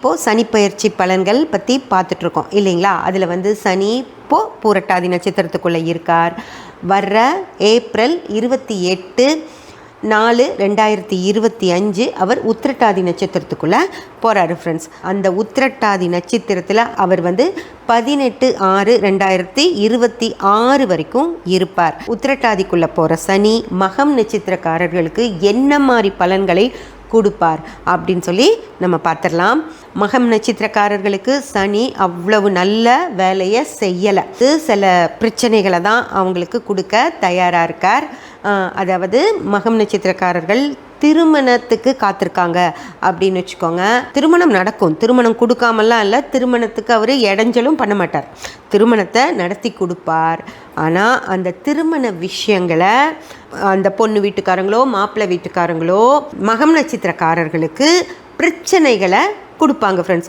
இப்போது சனிப்பயிற்சி பலன்கள் பற்றி பார்த்துட்ருக்கோம் இல்லைங்களா? அதில் வந்து சனி இப்போது பூரட்டாதி நட்சத்திரத்துக்குள்ளே இருக்கார். வர்ற ஏப்ரல் இருபத்தி எட்டு நாலு ரெண்டாயிரத்தி இருபத்தி அஞ்சு அவர் உத்திரட்டாதி நட்சத்திரத்துக்குள்ளே போகிறாரு ஃப்ரெண்ட்ஸ் அந்த உத்திரட்டாதி நட்சத்திரத்தில் அவர் வந்து பதினெட்டு ஆறு ரெண்டாயிரத்தி இருபத்தி ஆறு வரைக்கும் இருப்பார். உத்திரட்டாதிக்குள்ளே போகிற சனி மகம் நட்சத்திரக்காரர்களுக்கு என்ன மாதிரி பலன்களை கொடுப்பார் அப்படின்னு சொல்லி நம்ம பார்த்துடலாம். மகம் நட்சத்திரக்காரர்களுக்கு சனி அவ்வளவு நல்ல வேலையை செய்யலை. இது சில பிரச்சனைகளை தான் அவங்களுக்கு கொடுக்க தயாராக இருக்கார். அதாவது மகம் நட்சத்திரக்காரர்கள் திருமணத்துக்கு காத்திருக்காங்க. அப்படின்னு வச்சுக்கோங்க. திருமணம் நடக்கும். திருமணம் கொடுக்காமலாம் இல்லை. திருமணத்துக்கு அவர் இடைஞ்சலும் பண்ண மாட்டார். திருமணத்தை நடத்தி கொடுப்பார். ஆனால் அந்த திருமண விஷயங்களை அந்த பொண்ணு வீட்டுக்காரங்களோ மாப்பிள்ளை வீட்டுக்காரங்களோ மகம் நட்சத்திரக்காரர்களுக்கு பிரச்சனைகளை கொடுப்பாங்க ஃப்ரெண்ட்ஸ்